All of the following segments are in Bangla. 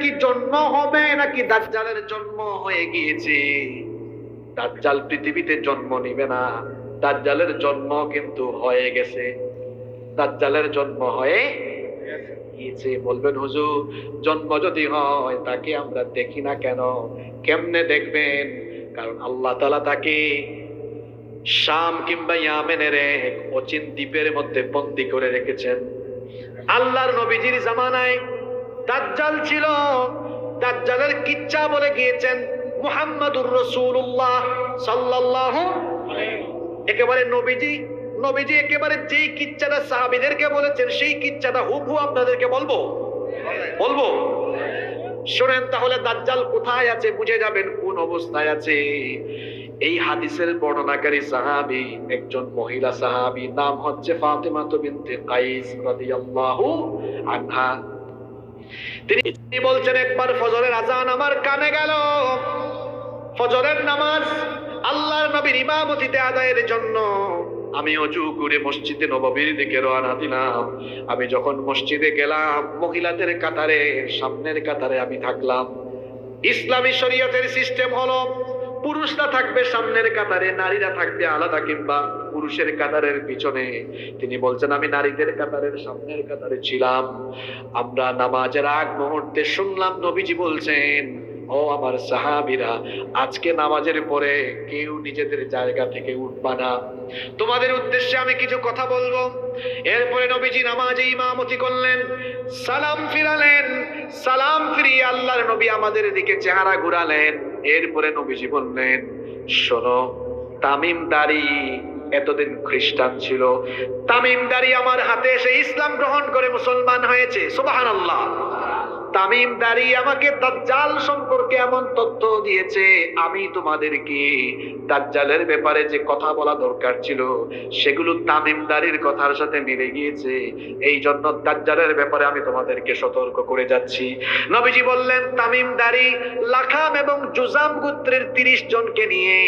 কি জন্ম হবে নাকি দাজ্জালের জন্ম হয়ে গিয়েছে? দাজ্জাল পৃথিবীতে জন্ম নিবে না। দাজ্জালের জন্ম কিন্তু হয়ে গেছে। দাজ্জালের জন্ম হয়ে গিয়েছে। বলবেন, হুজুর, জন্ম যদি হয় তাকে আমরা দেখি না কেন? কেমনে দেখবেন? কারণ আল্লাহ তালা তাকে শাম কিংবা ইয়ামেনের এক অচিন দ্বীপের মধ্যে বন্দি করে রেখেছেন। আল্লাহর নবীজির জামানায় দাজ্জাল ছিল। দাজ্জালের কিচ্ছা বলে গিয়েছেন মুহাম্মাদুর রাসূলুল্লাহ সাল্লাল্লাহু একেবারে নবীজি। নবীজি একেবারে যেই কিচ্ছাটা সাহাবীদেরকে বলেছেন, সেই কিচ্ছাটা হুবহু আপনাদেরকে বলব। বলব। শোনেন তাহলে দাজ্জাল কোথায় আছে, বুঝে যাবেন, কোন অবস্থায় আছে। এই হাদিসের বর্ণনাকারী সাহাবী, একজন মহিলা সাহাবী, নাম হচ্ছে ফাতেমা বিনতে কাইস রাদিয়াল্লাহু আনহা। তিনি বলছেন, একবার ফজরের আজান আমার কানে গেল। ফজরের নামাজ আল্লাহর নবীর ইমামতিতে আদায়ের জন্য। আমি অজু করে মসজিদে নববীর দিকে রওনা দিলাম। আমি যখন মসজিদে গেলাম, মহিলাদের কাতারে, সামনের কাতারে আমি থাকলাম। ইসলামী শরীয়তের সিস্টেম হলো পুরুষরা থাকবে সামনের কাতারে, নারীরা থাকবে আলাদা কিংবা পুরুষের কাতারের পিছনে। তিনি বলছেন, আমি নারীদের কাতারের সামনের কাতারে ছিলাম। আমরা নামাজের আগ মুহূর্তে শুনলাম নবীজি বলছেন, ও আমার সাহাবীরা, আজকে নামাজের পরে কেউ নিজেদের জায়গা থেকে উঠবা না। তোমাদের উদ্দেশ্যে আমি কিছু কথা বলব। এরপরে নবীজি নামাজে ইমামতি করলেন, সালাম ফিরালেন, সালাম ফিরিয়ে আল্লাহর নবী আমাদের দিকে চেহারা ঘুরালেন। এরপরে নবীজি বললেন, শোনো তামিম দাড়ি এতদিন খ্রিস্টান ছিল। তামিমদারি আমার হাতে এসে ইসলাম গ্রহণ করে মুসলমান হয়েছে, সুবহানাল্লাহ। তামিম দাড়ি আমাকে দাজ্জাল সম্পর্কে এমন তথ্য দিয়েছে, আমি তোমাদেরকে দাজ্জালের ব্যাপারে যে কথা বলা দরকার ছিল, সেগুলো তামিম দাড়ির কথার সাথে মিলে গিয়েছে। এই জন্য দাজ্জালের ব্যাপারে আমি তোমাদেরকে সতর্ক করে যাচ্ছি। নবীজি বললেন, তামিম দাড়ি লাখাম এবং জুজাম গোত্রের তিরিশ জনকে নিয়ে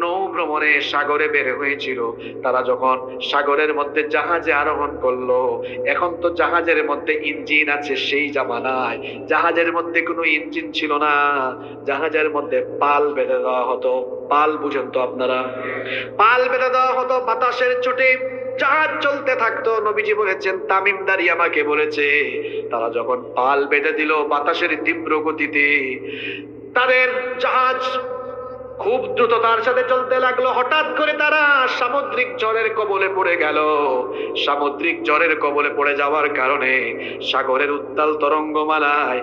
নৌ ভ্রমণে সাগরে বের হয়েছিল। তারা যখন সাগরের মধ্যে জাহাজে আরোহণ করল, এখন তো জাহাজের মধ্যে ইঞ্জিন আছে সেই জামানায়। জাহাজের মধ্যে কোনো ইঞ্জিন ছিল না। জাহাজের মধ্যে পাল বেঁধে দেওয়া হতো। পাল বুঝেন তো আপনারা? পাল বেঁধে দেওয়া হতো, বাতাসের চোটে জাহাজ চলতে থাকতো। নবীজি বলেছেন, তামিমদারি আমাকে বলেছে। তারা যখন পাল বেঁধে দিল বাতাসের তীব্র গতিতে, তাদের জাহাজ খুব দ্রুততার সাথে চলতে লাগল। হঠাৎ করে তারা সামুদ্রিক জ্বরের কবলে পড়ে গেল। সামুদ্রিক জ্বরের কবলে পড়ে যাওয়ার কারণে সাগরের উত্তাল তরঙ্গমালায়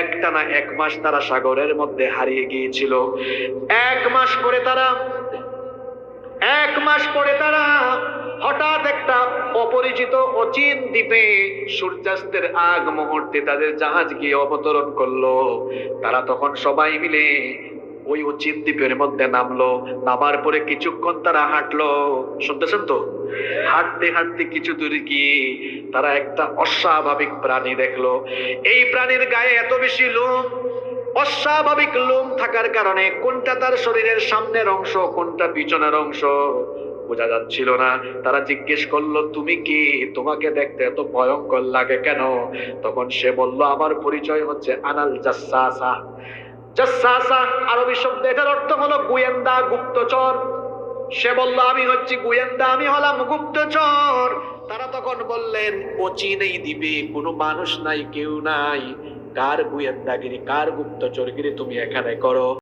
একটানা এক মাস তারা সাগরের মধ্যে হারিয়ে গিয়েছিল। এক মাস পরে তারা, এক মাস পরে তারা হঠাৎ একটা অপরিচিত অচিন দ্বীপে সূর্যাস্তের আগ মুহূর্তে তাদের জাহাজ গিয়ে অবতরণ করল। তারা তখন সবাই মিলে ওই অচিন দ্বীপের মধ্যে নামলো। নামার পরে কিছুক্ষণ তারা হাঁটলো। শুনতেছেন তো? হাঁটতে হাঁটতে কিছু দূর গিয়ে তারা একটা অস্বাভাবিক প্রাণী দেখল। এই প্রাণীর গায়ে এত বেশি লোম, অস্বাভাবিক লোম থাকার কারণে কোনটা তার শরীরের সামনের অংশ, কোনটা পিছনের অংশ বোঝা যাচ্ছিল না। তারা জিজ্ঞেস করল, তুমি কি তোমাকে দেখতে এত ভয়ঙ্কর লাগে কেন? তখন সে বলল, আমার পরিচয় হচ্ছে আনাল জাসাসা। আরবি শব্দ, এটার অর্থ হলো গোয়েন্দা, গুপ্তচর। সে বলল, আমি হচ্ছি গোয়েন্দা, আমি হলাম গুপ্তচর। তারা তখন বললেন, ও চিনেই দিবে, কোনো মানুষ নাই, কেউ নাই। কার গোয়েন্দাগিরি, কার গুপ্তচরগিরি তুমি এখানে করো?